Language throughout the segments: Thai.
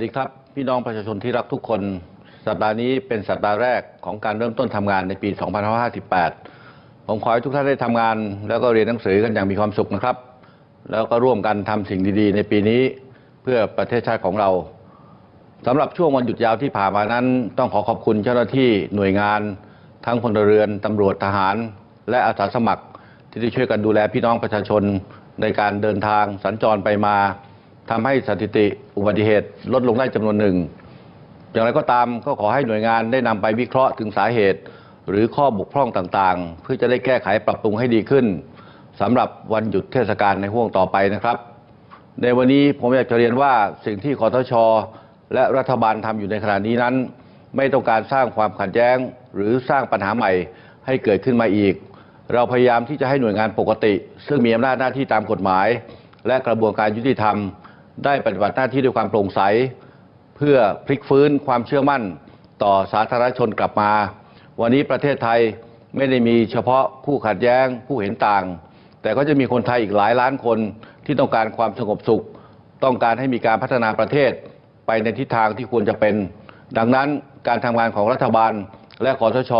สวัสดีครับ พี่น้องประชาชนที่รักทุกคน สัปดาห์นี้เป็นสัปดาห์แรกของการเริ่มต้นทำงานในปี 2558 ผมขอให้ทุกท่านได้ทำงาน แล้วก็เรียนหนังสือกันอย่างมีความสุขนะครับ แล้วก็ร่วมกันทำสิ่งดีๆ ในปีนี้เพื่อประเทศชาติของเราสำหรับช่วงวันหยุดยาวที่ผ่านมานั้น ต้องขอขอบคุณเจ้าหน้าที่หน่วยงาน ทั้งพลเรือนตำรวจทหาร และอาสาสมัคร ที่ได้ช่วยกันดูแลพี่น้องประชาชนในการเดินทางสัญจรไปมา ทำให้สถิติอุบัติเหตุลดลงได้จำนวนหนึ่ง อย่างไรก็ตามก็ขอให้หน่วยงานได้นำไปวิเคราะห์ถึงสาเหตุ หรือข้อบกพร่องต่างๆ เพื่อจะได้แก้ไขปรับปรุงให้ดีขึ้นสำหรับวันหยุดเทศกาลในห่วงต่อไปนะครับ ในวันนี้ผมอยากจะเรียนว่าสิ่งที่คอทช และรัฐบาลทำอยู่ในขณะนี้นั้น ไม่ต้องการสร้างความขัดแย้ง หรือสร้างปัญหาใหม่ให้เกิดขึ้นมาอีก เราพยายามที่จะให้หน่วยงานปกติ ซึ่งมีอำนาจหน้าที่ตามกฎหมาย และกระบวนการยุติธรรม ได้ปฏิบัติหน้าที่ด้วยความโปร่งใสเพื่อพลิกฟื้นความเชื่อมั่นต่อสาธารณชนกลับมา วันนี้ประเทศไทยไม่ได้มีเฉพาะผู้ขัดแย้งผู้เห็นต่าง แต่ก็จะมีคนไทยอีกหลายล้านคนที่ต้องการความสงบสุข ต้องการให้มีการพัฒนาประเทศไปในทิศทางที่ควรจะเป็น ดังนั้นการทำงานของรัฐบาลและคอสช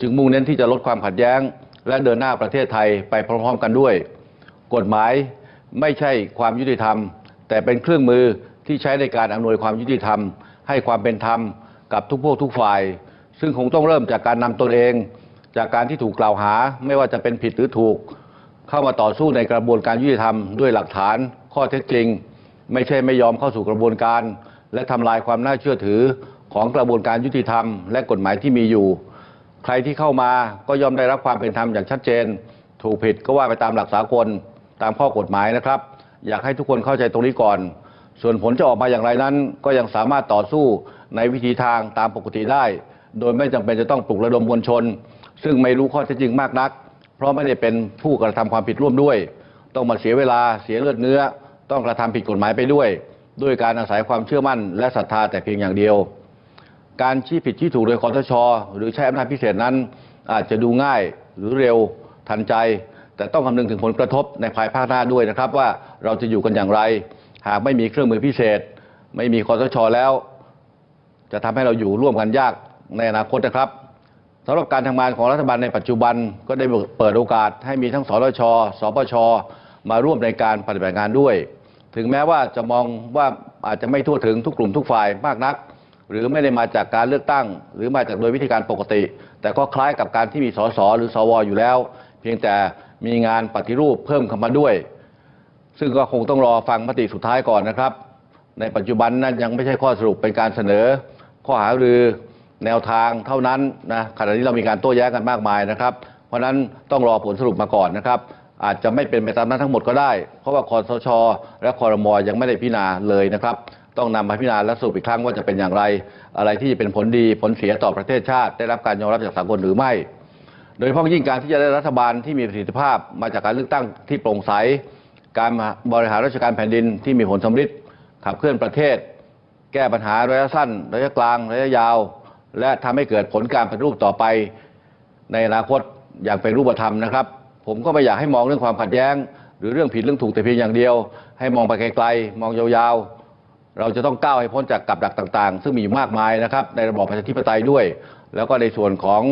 จึงมุ่งเน้นที่จะลดความขัดแย้ง และเดินหน้าประเทศไทยไปพร้อมๆ กันด้วย กฎหมายไม่ใช่ความยุติธรรม แต่เป็นเครื่องมือที่ใช้ในการอำนวยความยุติธรรมให้ความเป็นธรรมกับทุกพวกทุกฝ่าย ซึ่งคงต้องเริ่มจากการนำตนเอง จากการที่ถูกกล่าวหาไม่ว่าจะเป็นผิดหรือถูก เข้ามาต่อสู้ในกระบวนการยุติธรรมด้วยหลักฐาน ข้อเท็จจริง ไม่ใช่ไม่ยอมเข้าสู่กระบวนการ และทำลายความน่าเชื่อถือของกระบวนการยุติธรรม และกฎหมายที่มีอยู่ ใครที่เข้ามาก็ยอมได้รับความเป็นธรรมอย่างชัดเจน ถูกผิดก็ว่าไปตามหลักสากลตามข้อกฎหมายนะครับ อยากให้ทุกคนเข้าใจตรงนี้ก่อน ส่วนผลจะออกมาอย่างไรนั้น ก็ยังสามารถต่อสู้ในวิธีทางตามปกติได้ โดยไม่จำเป็นจะต้องปลุกระดมมวลชน ซึ่งไม่รู้ข้อเท็จจริงมากนัก เพราะไม่ได้เป็นผู้กระทำความผิดร่วมด้วย ต้องมาเสียเวลาเสียเลือดเนื้อ ต้องกระทำผิดกฎหมายไปด้วย ด้วยการอาศัยความเชื่อมั่น และศรัทธาแต่เพียงอย่างเดียว การชี้ผิดชี้ถูกโดยคอทช หรือใช้อำนาจพิเศษนั้น อาจจะดูง่ายหรือเร็วทันใจ แต่ต้องคำนึงถึงผลกระทบในภายภาคหน้าด้วยนะครับว่าเราจะอยู่กันอย่างไร หากไม่มีเครื่องมือพิเศษ ไม่มีคอทชแล้ว จะทำให้เราอยู่ร่วมกันยากในอนาคตนะครับสำหรับการทำงานของรัฐบาลในปัจจุบันก็ได้เปิดโอกาสให้มีทั้งสรชสปชมาร่วมในการปฏิบัติงานด้วย ถึงแม้ว่าจะมองว่าอาจจะไม่ทั่วถึงทุกกลุ่มทุกฝ่ายมากนัก หรือไม่ได้มาจากการเลือกตั้ง หรือมาจากโดยวิธีการปกติ แต่ก็คล้ายกับการที่มีสสหรือสวอยู่แล้ว เพียงแต่ มีงานปฏิรูปเพิ่มเข้ามาด้วย ซึ่งก็คงต้องรอฟังมติสุดท้ายก่อนนะครับ ในปัจจุบันนั้นยังไม่ใช่ข้อสรุปเป็นการเสนอ ข้อหารือแนวทางเท่านั้นนะขณะนี้เรามีการโต้แย้งกันมากมายนะครับ เพราะฉะนั้นต้องรอผลสรุปมาก่อนนะครับ อาจจะไม่เป็นไปตามนั้นทั้งหมดก็ได้ เพราะว่าคอสช และคอรมอยังไม่ได้พิจารณาเลยนะครับ ต้องนำมาพิจารณาและสรุปอีกครั้งว่าจะเป็นอย่างไร อะไรที่จะเป็นผลดีผลเสียต่อประเทศชาติ ได้รับการยอมรับจากสากลหรือไม่ โดยเฉพาะยิ่งการที่จะได้รัฐบาลที่มีประสิทธิภาพมาจากการเลือกตั้งที่โปร่งใสการบริหารราชการแผ่นดินที่มีผลสำฤทธิ์ขับเคลื่อนประเทศ แก้ปัญหาระยะสั้น ระยะกลาง ระยะยาว และทำให้เกิดผลการปฏิรูปต่อไปในอนาคตอย่างเป็นรูปธรรมนะครับ ผมก็ไม่อยากให้มองเรื่องความขัดแย้ง หรือเรื่องผิดเรื่องถูกแต่เพียงอย่างเดียว ให้มองไปไกลๆมองยาวๆ เราจะต้องก้าวให้พ้นจากกับดักต่าง ๆ ซึ่งมีอยู่มากมายนะครับในระบอบประชาธิปไตยด้วย แล้วก็ในส่วนของ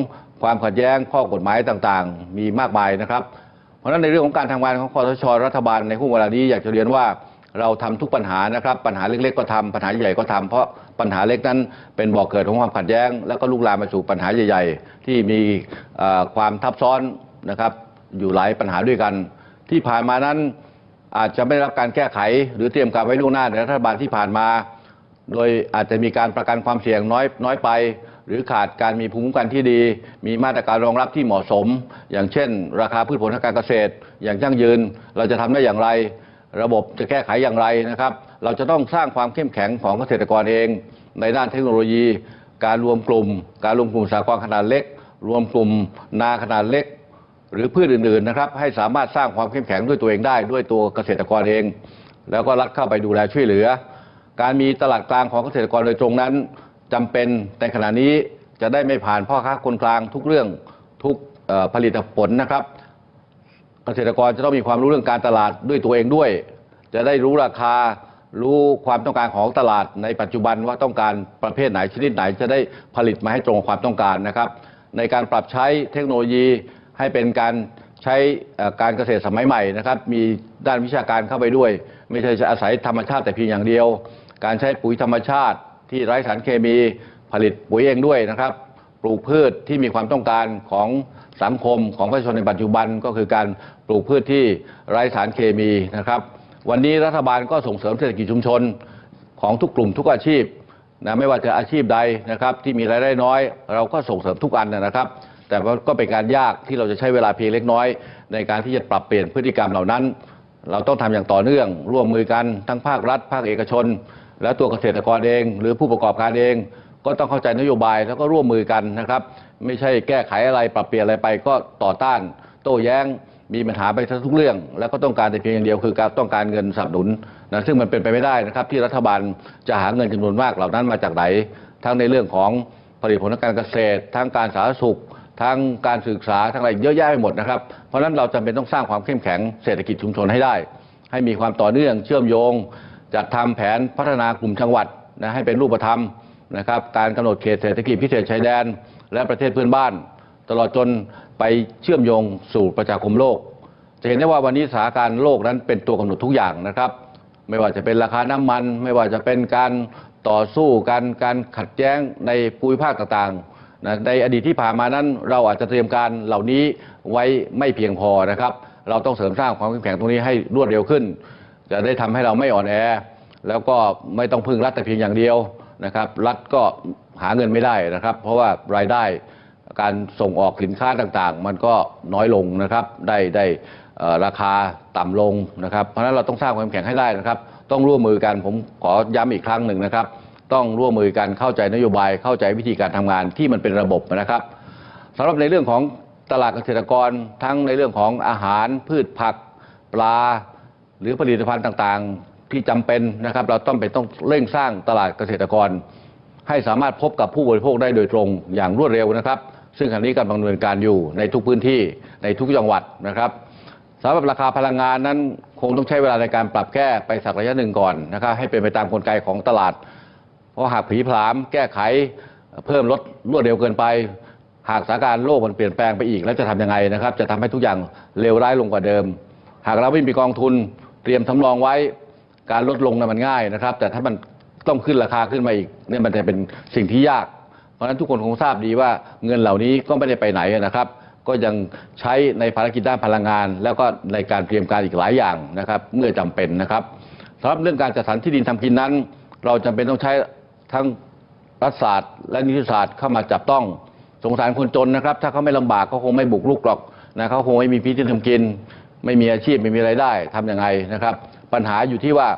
ความขัดแย้งข้อกฎหมายต่างๆ มีมากมายนะครับ เพราะฉะนั้นในเรื่องของการทำงานของคอสชรัฐบาลในห่วงเวลานี้อยากจะเรียนว่าเราทำทุกปัญหานะครับ ปัญหาเล็กๆก็ทำปัญหาใหญ่ก็ทำเพราะปัญหาเล็กนั้นเป็นบ่อกเกิดของความขัดแย้ง แล้วก็ลุกลามมาสู่ปัญหาใหญ่ ๆ ที่มีความทับซ้อนนะครับ อยู่หลายปัญหาด้วยกัน ที่ผ่านมานั้นอาจจะไม่ได้รับการแก้ไข หรือเตรียมการไว้ล่วงหน้าในรัฐบาลที่ผ่านมา โดยอาจจะมีการประกันความเสี่ยงน้อยน้อยไป หรือขาดการมีภูมิคุ้มกันที่ดี มีมาตรการรองรับที่เหมาะสม อย่างเช่น ราคาพืชผลทางการเกษตร อย่างยั่งยืน เราจะทำได้อย่างไร ระบบจะแก้ไขอย่างไรนะครับ เราจะต้องสร้างความเข้มแข็งของเกษตรกรเอง ในด้านเทคโนโลยี การรวมกลุ่ม การรวมกลุ่มสหกรณ์ขนาดเล็ก รวมกลุ่มนาขนาดเล็ก หรือพืชอื่นๆนะครับให้สามารถสร้างความเข้มแข็งด้วยตัวเองได้ ด้วยตัวเกษตรกรเอง แล้วก็รัฐเข้าไปดูแลช่วยเหลือ การมีตลาดกลางของเกษตรกรโดยตรงนั้น จำเป็นในขณะนี้จะได้ไม่ผ่านพ่อค้าคนกลางทุกเรื่องทุกผลิตผลนะครับ เกษตรกรจะต้องมีความรู้เรื่องการตลาดด้วยตัวเองด้วย จะได้รู้ราคารู้ความต้องการของตลาดในปัจจุบันว่าต้องการประเภทไหนชนิดไหนจะได้ผลิตมาให้ตรงความต้องการนะครับ ในการปรับใช้เทคโนโลยีให้เป็นการใช้การเกษตรสมัยใหม่นะครับ มีด้านวิชาการเข้าไปด้วย ไม่ใช่จะอาศัยธรรมชาติแต่เพียงอย่างเดียว การใช้ปุ๋ยธรรมชาติ ที่ไร้สารเคมีผลิตปุ๋ยเองด้วยนะครับ ปลูกพืชที่มีความต้องการของสังคมของประชาชนในปัจจุบันก็คือการปลูกพืชที่ไร้สารเคมีนะครับ วันนี้รัฐบาลก็ส่งเสริมเศรษฐกิจชุมชนของทุกกลุ่มทุกอาชีพนะไม่ว่าจะอาชีพใดนะครับที่มีรายได้น้อย เราก็ส่งเสริมทุกอันนะครับ แต่ก็เป็นการยากที่เราจะใช้เวลาเพียงเล็กน้อย ในการที่จะปรับเปลี่ยนพฤติกรรมเหล่านั้น เราต้องทำอย่างต่อเนื่องร่วมมือกันทั้งภาครัฐ ภาคเอกชน และตัวเกษตรกรเอง หรือผู้ประกอบการเอง ก็ต้องเข้าใจนโยบายแล้วก็ร่วมมือกันนะครับ ไม่ใช่แก้ไขอะไรปรับเปลี่ยนอะไรไปก็ต่อต้าน โต้แย้งมีปัญหาไปทุกเรื่อง แล้วก็ต้องการแต่เพียงอย่างเดียวคือการต้องการเงินสนับสนุนนะซึ่งมันเป็นไปไม่ได้นะครับ ที่รัฐบาลจะหาเงินจำนวนมากเหล่านั้นมาจากไหน ทั้งในเรื่องของผลิตผลทางการเกษตร ทั้งการสาธารณสุขทั้งการศึกษาทั้งอะไรเยอะแยะไปหมดนะครับ เพราะฉะนั้นเราจำเป็นต้องสร้างความเข้มแข็งเศรษฐกิจชุมชนให้ได้ ให้มีความต่อเนื่องเชื่อมโยง จัดทำแผนพัฒนากลุ่มจังหวัดนะให้เป็นรูปธรรมนะครับการกำหนดเขตเศรษฐกิจพิเศษชายแดน และประเทศเพื่อนบ้าน ตลอดจนไปเชื่อมโยงสู่ประชาคมโลก จะเห็นได้ว่าวันนี้สถานการณ์โลกนั้นเป็นตัวกำหนดทุกอย่างนะครับ ไม่ว่าจะเป็นราคาน้ำมัน ไม่ว่าจะเป็นการต่อสู้กันการขัดแย้งในภูมิภาคต่างๆนะในอดีตที่ผ่านมานั้น เราอาจจะเตรียมการเหล่านี้ไว้ไม่เพียงพอนะครับ เราต้องเสริมสร้างความเข้มแข็งตรงนี้ให้รวดเร็วขึ้น จะได้ทำให้เราไม่อ่อนแอ แล้วก็ไม่ต้องพึ่งรัฐแต่เพียงอย่างเดียวนะครับ รัฐก็หาเงินไม่ได้นะครับ เพราะว่ารายได้การส่งออกสินค้าต่างๆ มันก็น้อยลงนะครับ ได้ได้ราคาต่ำลงนะครับ เพราะฉะนั้นเราต้องสร้างความเข้มแข็งให้ได้นะครับ ต้องร่วมมือกันผมขอย้ำอีกครั้งหนึ่งนะครับ ต้องร่วมมือกันเข้าใจนโยบายเข้าใจวิธีการทำงานที่มันเป็นระบบนะครับสำหรับในเรื่องของตลาดเกษตรกรทั้งในเรื่องของอาหารพืชผักปลา หรือผลิตภัณฑ์ต่างๆที่จำเป็นนะครับเราต้องเป็นต้องเร่งสร้างตลาดเกษตรกร ให้สามารถพบกับผู้บริโภคได้โดยตรงอย่างรวดเร็วนะครับ ซึ่งขณะนี้กำลังดำเนินการอยู่ในทุกพื้นที่ในทุกจังหวัดนะครับสำหรับราคาพลังงานนั้นคงต้องใช้เวลาในการปรับแก้ไปสักระยะหนึ่งก่อนนะครับให้เป็นไปตามกลไกของตลาด เพราะหากผีผลามแก้ไขเพิ่มลดรวดเร็วเกินไป หากสถานการณ์โลกมันเปลี่ยนแปลงไปอีก แล้วจะทำยังไงนะครับ จะทำให้ทุกอย่างเลวร้ายลงกว่าเดิม หากเราไม่มีกองทุน รียมทำรองไว้การลดลงนะมันง่ายนะครับ แต่ถ้ามันต้องขึ้นราคาขึ้นมาอีกเนี่ยมันจะเป็นสิ่งที่ยาก เพราะฉะนั้นทุกคนคงทราบดีว่าเงินเหล่านี้ก็ไม่ได้ไปไหนนะครับ ก็ยังใช้ในภารกิจด้านพลังงาน แล้วก็ในการเตรียมการอีกหลายอย่างนะครับ เมื่อจำเป็นนะครับสำหรับเรื่องการจัดสรรที่ดินทำกินนั้น เราจำเป็นต้องใช้ทั้งรัฐศาสตร์ และนิติศาสตร์เข้ามาจับต้องสงสารคนจนนะครับ ถ้าเขาไม่ลำบากเขาคงไม่บุกรุกหรอกนะเขาคงไม่มีพิธีทำกิน ไม่มีอาชีพไม่มีไรายได้ทำยังไงนะครับ ปัญหาอยู่ที่ว่า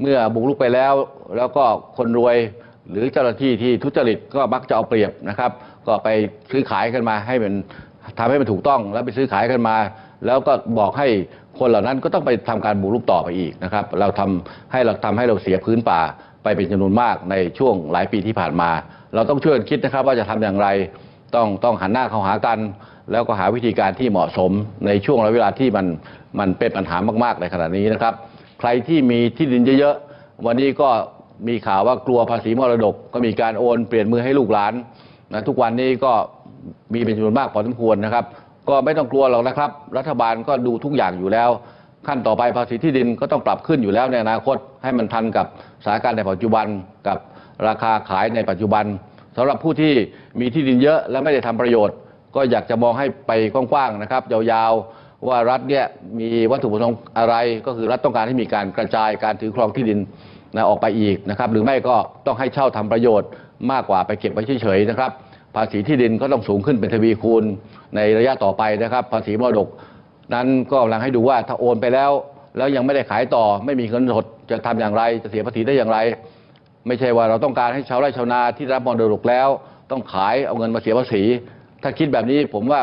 เมื่อบุกรุกไปแล้ว แล้วก็คนรวยหรือเจ้าหน้าที่ที่ทุจริตก็มักจะเอาเปรียบนะครับ ก็ไปซื้อขายกันมาให้มันทำให้มันถูกต้องแล้วไปซื้อขายกันมา แล้วก็บอกให้คนเหล่านั้นก็ต้องไปทำการบุกรุกต่อไปอีกนะครับ เราทำให้เราทำให้เราเสียพื้นป่าไปเป็นจำนวนมากในช่วงหลายปีที่ผ่านมา เราต้องช่วยกันคิดนะครับว่าจะทำอย่างไรต้องต้องหันหน้าเข้าหากัน แล้วก็หาวิธีการที่เหมาะสมในช่วงระยะเวลาที่มันมันเป็นปัญหามาก ๆ ในขณะนี้นะครับ ใครที่มีที่ดินเยอะๆ วันนี้ก็มีข่าวว่ากลัวภาษีมรดก ก็มีการโอนเปลี่ยนมือให้ลูกหลานนะทุกวันนี้ก็มีเป็นจำนวนมากพอสมควรนะครับ ก็ไม่ต้องกลัวหรอกนะครับ รัฐบาลก็ดูทุกอย่างอยู่แล้ว ขั้นต่อไปภาษีที่ดินก็ต้องปรับขึ้นอยู่แล้วในอนาคต ให้มันทันกับสถานการณ์ในปัจจุบันกับราคาขายในปัจจุบันสำหรับผู้ที่มีที่ดินเยอะและไม่ได้ทำประโยชน์ ก็อยากจะมองให้ไปกว้างๆนะครับยาวๆว่ารัฐเนี่ยมีวัตถุประสงค์อะไร ก็คือรัฐต้องการให้มีการกระจายการถือครองที่ดินนะออกไปอีกนะครับ หรือไม่ก็ต้องให้เช่าทำประโยชน์มากกว่าไปเก็บไว้เฉยๆนะครับ ภาษีที่ดินก็ต้องสูงขึ้นเป็นทวีคูณในระยะต่อไปนะครับ ภาษีมรดก นั้นก็กำลังให้ดูว่าถ้าโอนไปแล้ว แล้วยังไม่ได้ขายต่อ ไม่มีเงินสดจะทำอย่างไร จะเสียภาษีได้อย่างไร ไม่ใช่ว่าเราต้องการให้ชาวไร่ชาวนาที่รับมรดกแล้ว ต้องขายเอาเงินมาเสียภาษี ถ้าคิดแบบนี้ผมว่า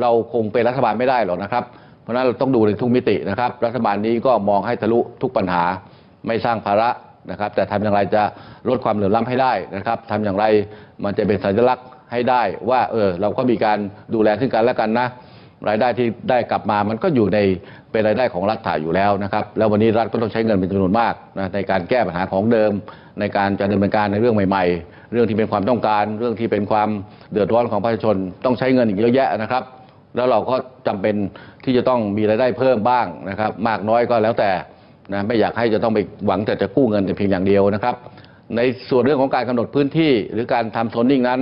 เราคงเป็นรัฐบาลไม่ได้หรอกนะครับ เพราะฉะนั้นเราต้องดูในทุกมิตินะครับ รัฐบาลนี้ก็มองให้ทะลุทุกปัญหาไม่สร้างภาระนะครับ แต่ทำอย่างไรจะลดความเหลื่อมล้ำให้ได้นะครับทำอย่างไรมันจะเป็นสัญลักษณ์ให้ได้ว่าเออเราก็มีการดูแลซึ่งกันและกันนะรายได้ที่ได้กลับมามันก็อยู่ในเป็นรายได้ของรัฐถ่ายอยู่แล้วนะครับ แล้ววันนี้รัฐก็ต้องใช้เงินเป็นจำนวนมากนะในการแก้ปัญหาของเดิม ในการจะดำเนินการในเรื่องใหม่ ๆ เรื่องที่เป็นความต้องการ เรื่องที่เป็นความเดือดร้อนของประชาชนต้องใช้เงินอีกเยอะแยะนะครับ แล้วเราก็จำเป็นที่จะต้องมีรายได้เพิ่มบ้างนะครับ มากน้อยก็แล้วแต่นะไม่อยากให้จะต้องไปหวังแต่จะกู้เงินแต่เพียงอย่างเดียวนะครับ ในส่วนเรื่องของการกำหนดพื้นที่ หรือการทำโซนนิ่งนั้น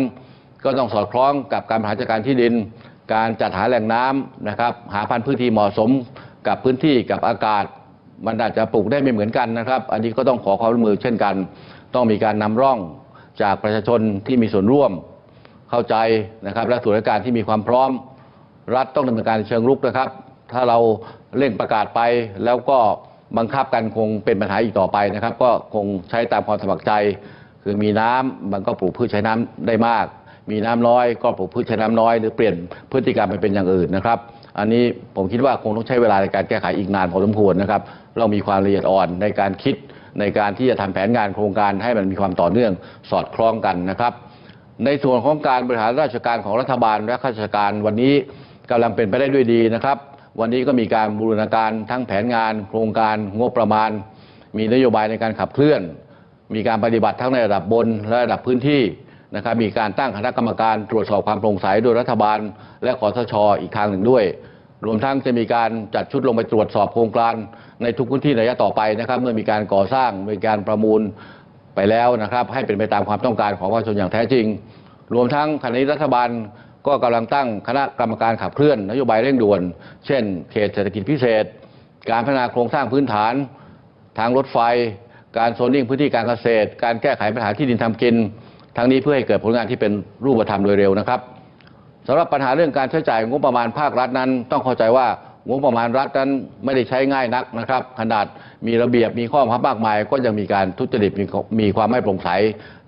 ก็ต้องสอดคล้องกับการบริหารจัดการที่ดิน การจัดหาแหล่งน้ำนะครับ หาพันธุ์พื้นที่เหมาะสมกับพื้นที่กับอากาศ มันอาจจะปลูกได้ไม่เหมือนกันนะครับ อันนี้ก็ต้องขอความร่วมมือเช่นกัน ต้องมีการนำร่อง จากประชาชนที่มีส่วนร่วมเข้าใจนะครับและส่วนราชการที่มีความพร้อม รัฐต้องดำเนินการเชิงรุกนะครับ ถ้าเราเร่งประกาศไปแล้วก็บังคับกันคงเป็นปัญหาอีกต่อไปนะครับ ก็คงใช้ตามความสมัครใจ คือมีน้ำมันก็ปลูกพืชใช้น้ำได้มาก มีน้ำน้อยก็ปลูกพืชใช้น้ำน้อย หรือเปลี่ยนพฤติกรรมไปเป็นอย่างอื่นนะครับ อันนี้ผมคิดว่าคงต้องใช้เวลาในการแก้ไขอีกนานพอสมควรนะครับ เรามีความละเอียดอ่อนในการคิด ในการที่จะทำแผนงานโครงการให้มันมีความต่อเนื่องสอดคล้องกันนะครับ ในส่วนของการบริหารราชการของรัฐบาลและข้าราชการวันนี้กำลังเป็นไปได้ด้วยดีนะครับ วันนี้ก็มีการบูรณาการทั้งแผนงาน โครงการงบประมาณ มีนโยบายในการขับเคลื่อน มีการปฏิบัติทั้งในระดับบนและระดับพื้นที่นะครับมีการตั้งคณะกรรมการตรวจสอบความโปร่งใสโดยรัฐบาล และคอสชอีกทางหนึ่งด้วย รวมทั้งจะมีการจัดชุดลงไปตรวจสอบโครงการในทุกพื้นที่ในระยะต่อไปนะครับ เมื่อมีการก่อสร้างมีการประมูลไปแล้วนะครับ ให้เป็นไปตามความต้องการของประชาชนอย่างแท้จริง รวมทั้งขณะนี้รัฐบาลก็กำลังตั้งคณะกรรมการขับเคลื่อนนโยบายเร่งด่วน เช่น เขตเศรษฐกิจพิเศษ การพัฒนาโครงสร้างพื้นฐาน ทางรถไฟ การโซนนิ่งพื้นที่การเกษตร การแก้ไขปัญหาที่ดินทำกิน ทั้งนี้เพื่อให้เกิดผลงานที่เป็นรูปธรรมโดยเร็วนะครับ สำหรับปัญหาเรื่องการใช้จ่ายงบประมาณภาครัฐนั้น ต้องเข้าใจว่างบประมาณรัฐนั้นไม่ได้ใช้ง่ายนักนะครับ ขนาดมีระเบียบมีข้อบังคับมากมาย ก็ยังมีการทุจริตมีมีความไม่โปร่งใส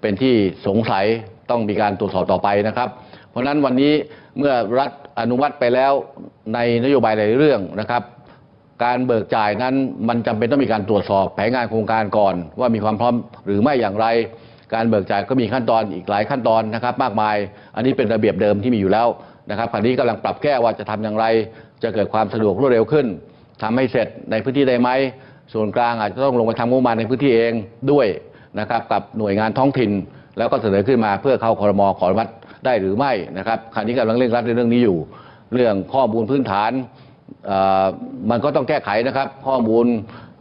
เป็นที่สงสัยต้องมีการตรวจสอบต่อไปนะครับ เพราะฉะนั้นวันนี้เมื่อรัฐอนุมัติไปแล้วในนโยบายหลายเรื่องนะครับ การเบิกจ่ายนั้นมันจำเป็นต้องมีการตรวจสอบแผนงานโครงการก่อน ว่ามีความพร้อมหรือไม่อย่างไร การเบิกจ่ายก็มีขั้นตอนอีกหลายขั้นตอนนะครับมากมาย อันนี้เป็นระเบียบเดิมที่มีอยู่แล้วนะครับคราวนี้กำลังปรับแก้ว่าจะทำอย่างไร จะเกิดความสะดวกรวดเร็วขึ้นทำให้เสร็จในพื้นที่ได้ไหมส่วนกลางอาจจะต้องลงไปทำงบประมาณในพื้นที่เองด้วยนะครับกับหน่วยงานท้องถิ่น แล้วก็เสนอขึ้นมาเพื่อเข้าคอรมอขออนุมัติได้หรือไม่นะครับคราวนี้กำลังเร่งรัดในเรื่องนี้อยู่ เรื่องข้อมูลพื้นฐานอ่อมันก็ต้องแก้ไขนะครับ ข้อมูล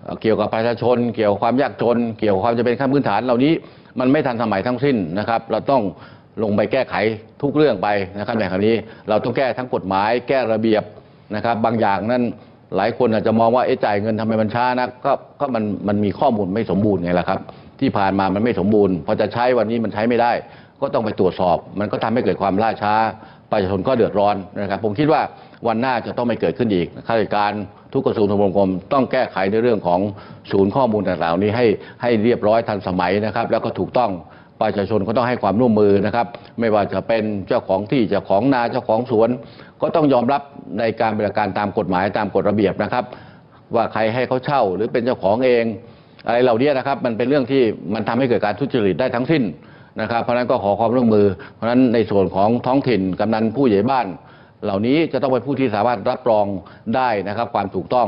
เอ่อเกี่ยวกับประชาชน เกี่ยวกับความยากจน เกี่ยวกับความจะเป็นขั้นพื้นฐานเหล่านี้ มันไม่ทันสมัยทั้งสิ้นนะครับ เราต้องลงไปแก้ไขทุกเรื่องไปนะครับในครั้งนี้ เราต้องแก้ทั้งกฎหมาย แก้ระเบียบนะครับ บางอย่างนั้นหลายคนอาจจะมองว่าเอ๊ะจ่ายเงินทำไมมันช้านะก็ก็มันมันมีข้อมูลไม่สมบูรณ์ไงล่ะครับ ที่ผ่านมามันไม่สมบูรณ์พอจะใช้วันนี้มันใช้ไม่ได้ ก็ต้องไปตรวจสอบ มันก็ทำให้เกิดความล่าช้า ประชาชนก็เดือดร้อนนะครับ ผมคิดว่าวันหน้าจะต้องไม่เกิดขึ้นอีกข้าราชการทุกกระทรวงทบวงกรมต้องแก้ไขในเรื่องของศูนย์ข้อมูลต่างๆเหล่านี้ให้ให้เรียบร้อยทันสมัยนะครับ แล้วก็ถูกต้องประชาชนก็ต้องให้ความร่วมมือนะครับ ไม่ว่าจะเป็นเจ้าของที่เจ้าของนาเจ้าของสวน ก็ต้องยอมรับในการบริการตามกฎหมายตามกฎระเบียบนะครับ ว่าใครให้เขาเช่าหรือเป็นเจ้าของเอง อะไรเหล่านี้นะครับ มันเป็นเรื่องที่มันทำให้เกิดการทุจริตได้ทั้งสิ้น นะครับ เพราะนั้นก็ขอความร่วมมือ เพราะนั้นในส่วนของท้องถิ่นกำนันผู้ใหญ่บ้าน เหล่านี้จะต้องเป็นผู้ที่สามารถรับรองได้นะครับ ความถูกต้อง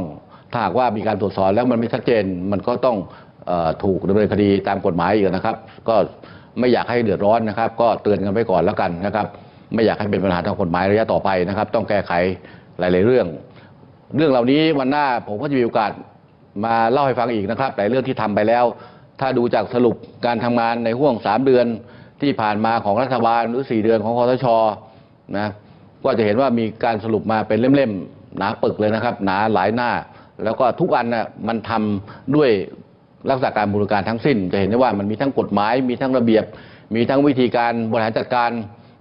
ถ้าหากว่ามีการตรวจสอบแล้วมันไม่ชัดเจน มันก็ต้องอถูกดำเนินคดีตามกฎหมายอีกนะครับ ก็ไม่อยากให้เดือดร้อนนะครับ ก็เตือนกันไว้ก่อนแล้วกันนะครับ ไม่อยากให้เป็นปัญหาทางกฎหมายระยะต่อไปนะครับ ต้องแก้ไขหลาย ๆ เรื่อง เรื่องเหล่านี้วันหน้าผมก็จะมีโอกาสมาเล่าให้ฟังอีกนะครับหลายเรื่องที่ทำไปแล้ว ถ้าดูจากสรุปการทำงานในห่วงสามเดือนที่ผ่านมาของรัฐบาลหรือสี่เดือนของคอสชนะก็จะเห็นว่ามีการสรุปมาเป็นเล่มๆหนาปึกเลยนะครับ หนาหลายหน้า แล้วก็ทุกอันน่ะมันทำด้วยลักษณะการบริการทั้งสิ้น จะเห็นได้ว่ามันมีทั้งกฎหมาย มีทั้งระเบียบ มีทั้งวิธีการบริหารจัดการ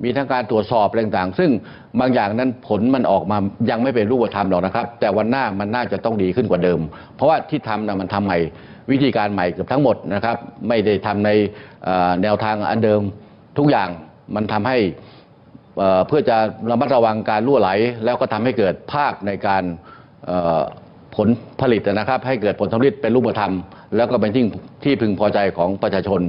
มีทั้งการตรวจสอบอะไรต่างๆซึ่งบางอย่างนั้นผลมันออกมายังไม่เป็นรูปธรรมหรอกนะครับ แต่วันหน้ามันน่าจะต้องดีขึ้นกว่าเดิม เพราะว่าที่ทำนะมันทำใหม่ วิธีการใหม่เกือบทั้งหมดนะครับ ไม่ได้ทำในแนวทางอันเดิมทุกอย่างมันทำให้เพื่อจะระมัดระวังการรั่วไหล แล้วก็ทำให้เกิดภาพในการผลผลิตนะครับ ให้เกิดผลสำลิดเป็นรูปธรรม แล้วก็เป็นที่ที่พึงพอใจของประชาชน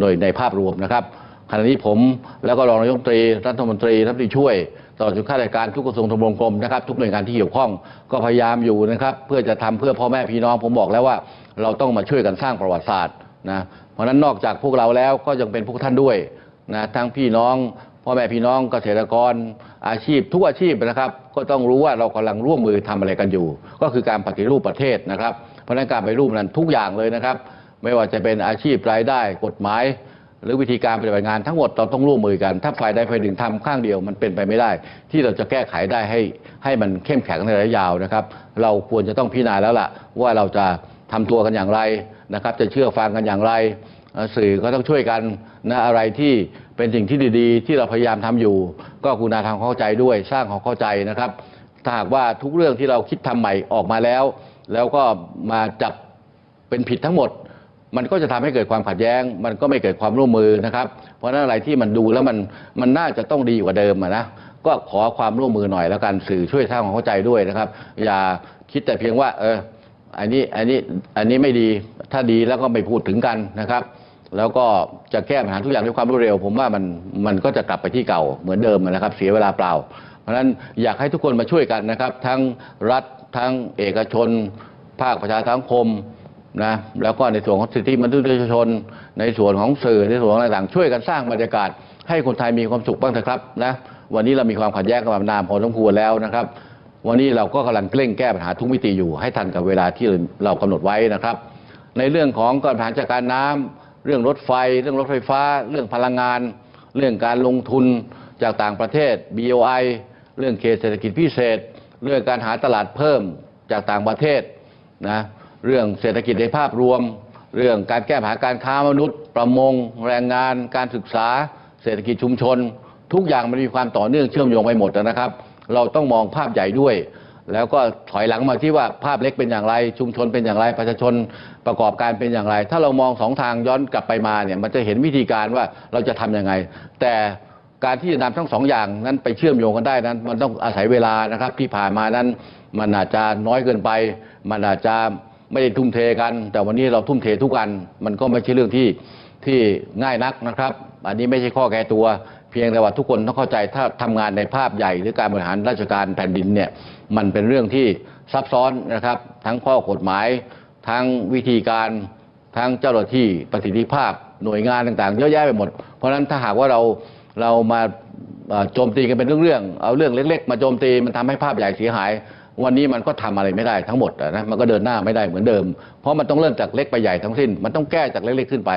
โดยในภาพรวมนะครับขณะนี้ผมแล้วก็รองนายกรัฐมนตรีรัฐมนตรีรัฐมนตรีช่วยตลอดจนข้าราชการทุกกระทรวงทบวงกรมนะครับ ทุกหน่วยงานที่เกี่ยวข้องก็พยายามอยู่นะครับ เพื่อจะทำเพื่อพ่อแม่พี่น้องผมบอกแล้วว่า เราต้องมาช่วยกันสร้างประวัติศาสตร์นะเพราะฉะนั้นนอกจากพวกเราแล้วก็ยังเป็นพวกท่านด้วยนะทั้งพี่น้องพ่อแม่พี่น้องเกษตรกรอาชีพทุกอาชีพนะครับ ก็ต้องรู้ว่าเรากำลังร่วมมือทำอะไรกันอยู่ ก็คือการปฏิรูปประเทศนะครับ เพราะฉะนั้นการปฏิรูปนั้นทุกอย่างเลยนะครับ ไม่ว่าจะเป็นอาชีพรายได้กฎหมาย หรือวิธีการปฏิบัติงานทั้งหมดเราต้องร่วมมือกัน ถ้าฝ่ายใดฝ่ายหนึ่งทำข้างเดียวมันเป็นไปไม่ได้ ที่เราจะแก้ไขได้ให้ให้มันเข้มแข็งในระยะยาวนะครับ เราควรจะต้องพิจารณาแล้วล่ะว่าเราจะ ทำตัวกันอย่างไรนะครับ จะเชื่อฟังกันอย่างไร สื่อก็ต้องช่วยกันนะอะไรที่เป็นสิ่งที่ดีๆ ที่เราพยายามทำอยู่ ก็กุณาทำความเข้าใจด้วยสร้างความเข้าใจนะครับ ถ้าหากว่าทุกเรื่องที่เราคิดทำใหม่ออกมาแล้ว แล้วก็มาจับเป็นผิดทั้งหมด มันก็จะทำให้เกิดความขัดแย้ง มันก็ไม่เกิดความร่วมมือนะครับ เพราะนั้นอะไรที่มันดูแล้วมันมันน่าจะต้องดีกว่าเดิมนะก็ขอความร่วมมือหน่อยแล้วกันสื่อช่วยสร้างความเข้าใจด้วยนะครับ อย่าคิดแต่เพียงว่าเออ อันนี้อันนี้อันนี้ไม่ดีถ้าดีแล้วก็ไม่พูดถึงกันนะครับ แล้วก็จะแก้ปัญหาทุกอย่างด้วยความรวดเร็ว ผมว่ามันมันก็จะกลับไปที่เก่าเหมือนเดิมนะครับ เสียเวลาเปล่า เพราะฉะนั้นอยากให้ทุกคนมาช่วยกันนะครับ ทั้งรัฐทั้งเอกชน ภาคประชาสังคมนะแล้วก็ในส่วนของสิทธิมนุษยชน ในส่วนของสื่อในส่วนอะไรต่างๆช่วยกันสร้างบรรยากาศ ให้คนไทยมีความสุขบ้างเถอะครับนะวันนี้เรามีความขัดแย้งกันมานานพอสมควรแล้วนะครับ วันนี้เราก็กำลังเร่งแก้ปัญหาทุกมิติอยู่ให้ทันกับเวลาที่เรากำหนดไว้นะครับ ในเรื่องของการบริหารจัดการน้ำเรื่องรถไฟ เรื่องรถไฟฟ้า เรื่องพลังงาน เรื่องการลงทุนจากต่างประเทศ BOI เรื่องเขตเศรษฐกิจพิเศษ เรื่องการหาตลาดเพิ่มจากต่างประเทศนะเรื่องเศรษฐกิจในภาพรวม เรื่องการแก้ปัญหาการค้ามนุษย์ ประมง แรงงาน การศึกษา เศรษฐกิจชุมชน ทุกอย่างมันมีความต่อเนื่องเชื่อมโยงไปหมดนะครับ เราต้องมองภาพใหญ่ด้วย แล้วก็ถอยหลังมาที่ว่าภาพเล็กเป็นอย่างไร ชุมชนเป็นอย่างไรประชาชนประกอบการเป็นอย่างไร ถ้าเรามองสองทางย้อนกลับไปมาเนี่ยมันจะเห็นวิธีการว่าเราจะทำยังไง แต่การที่จะนำทั้งสองอย่างนั้นไปเชื่อมโยงกันได้นั้น มันต้องอาศัยเวลานะครับที่ผ่านมานั้นมันอาจจะน้อยเกินไป มันอาจจะไม่ได้ทุ่มเทกัน แต่วันนี้เราทุ่มเททุกอัน มันก็ไม่ใช่เรื่องที่ที่ง่ายนักนะครับ อันนี้ไม่ใช่ข้อแก้ตัว เพียงแต่ว่าทุกคนต้องเข้าใจถ้าทำงานในภาพใหญ่หรือการบริหารราชการแผ่นดินเนี่ยมันเป็นเรื่องที่ซับซ้อนนะครับทั้งข้อกฎหมาย ทั้งวิธีการทั้งเจ้าหน้าที่ประสิทธิภาพหน่วยงานต่างๆ เยอะแยะไปหมด เพราะฉะนั้นถ้าหากว่าเราเรามาโจมตีกันเป็นเรื่องๆเอาเรื่องเล็ก ๆ มาโจมตีมันทำให้ภาพใหญ่เสียหายวันนี้มันก็ทำอะไรไม่ได้ทั้งหมดนะมันก็เดินหน้าไม่ได้เหมือนเดิม เพราะมันต้องเริ่มจากเล็กไปใหญ่ทั้งสิ้น มันต้องแก้จากเล็กๆขึ้นไป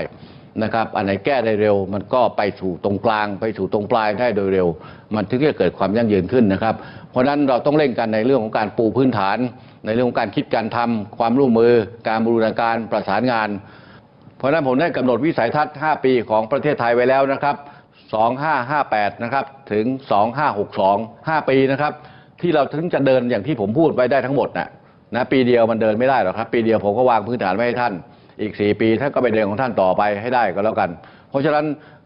นะครับอันไหนแก้ได้เร็ว มันก็ไปสู่ตรงกลาง ไปสู่ตรงปลายได้โดยเร็ว มันถึงจะเกิดความยั่งยืนขึ้นนะครับ เพราะฉะนั้นเราต้องเร่งกันในเรื่องของการปูพื้นฐาน ในเรื่องของการคิดการทำความร่วมมือ การบูรณาการประสานงาน เพราะฉะนั้นผมได้กำหนดวิสัยทัศน์ 5 ปีของประเทศไทยไว้แล้วนะครับ 2558 นะครับถึง 2562 5 ปีนะครับที่เราถึงจะเดินอย่างที่ผมพูดไว้ได้ทั้งหมดนะนะปีเดียวมันเดินไม่ได้หรอกครับ ปีเดียวผมก็วางพื้นฐานไว้ให้ท่าน อีก 4 ปีท่านก็ไปเดินของท่านต่อไปให้ได้ก็แล้วกัน เพราะฉะนั้น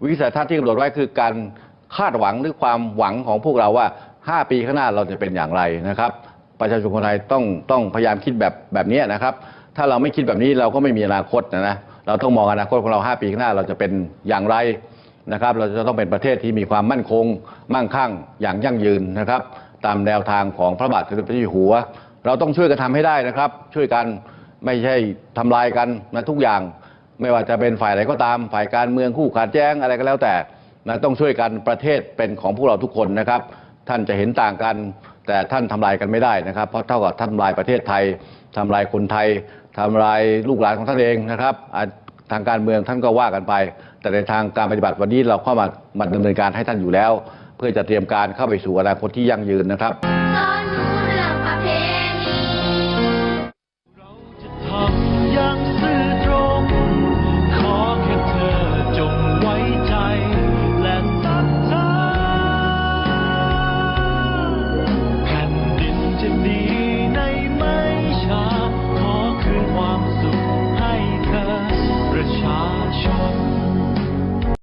วิสัยทัศน์ที่กำหนดไว้คือการคาดหวังหรือความหวังของพวกเราว่า 5 ปีข้างหน้าเราจะเป็นอย่างไรนะครับ ประชาชนคนไทยต้องต้องพยายามคิดแบบแบบนี้นะครับ ถ้าเราไม่คิดแบบนี้เราก็ไม่มีอนาคตนะนะเราต้องมองอนาคตของเรา 5 ปีข้างหน้าเราจะเป็นอย่างไรนะครับ เราจะต้องเป็นประเทศที่มีความมั่นคง มั่งคั่งอย่างยั่งยืนนะครับ ตามแนวทางของพระบาทสมเด็จพระเจ้าอยู่หัว เราต้องช่วยกันทำให้ได้นะครับ ช่วยกัน ไม่ใช่ทำลายกันนะทุกอย่าง ไม่ว่าจะเป็นฝ่ายไหนก็ตามฝ่ายการเมืองคู่ขัดแย้งอะไรก็แล้วแต่นะต้องช่วยกันประเทศเป็นของพวกเราทุกคนนะครับ ท่านจะเห็นต่างกัน แต่ท่านทำลายกันไม่ได้นะครับ เพราะเท่ากับท่านทำลายประเทศไทยทำลายคนไทยทำลายลูกหลานของท่านเองนะครับทางการเมืองท่านก็ว่ากันไป แต่ในทางการปฏิบัติวันนี้เราเข้ามามาดำเนินการให้ท่านอยู่แล้ว เพื่อจะเตรียมการเข้าไปสู่อนาคตที่ยั่งยืนนะครับ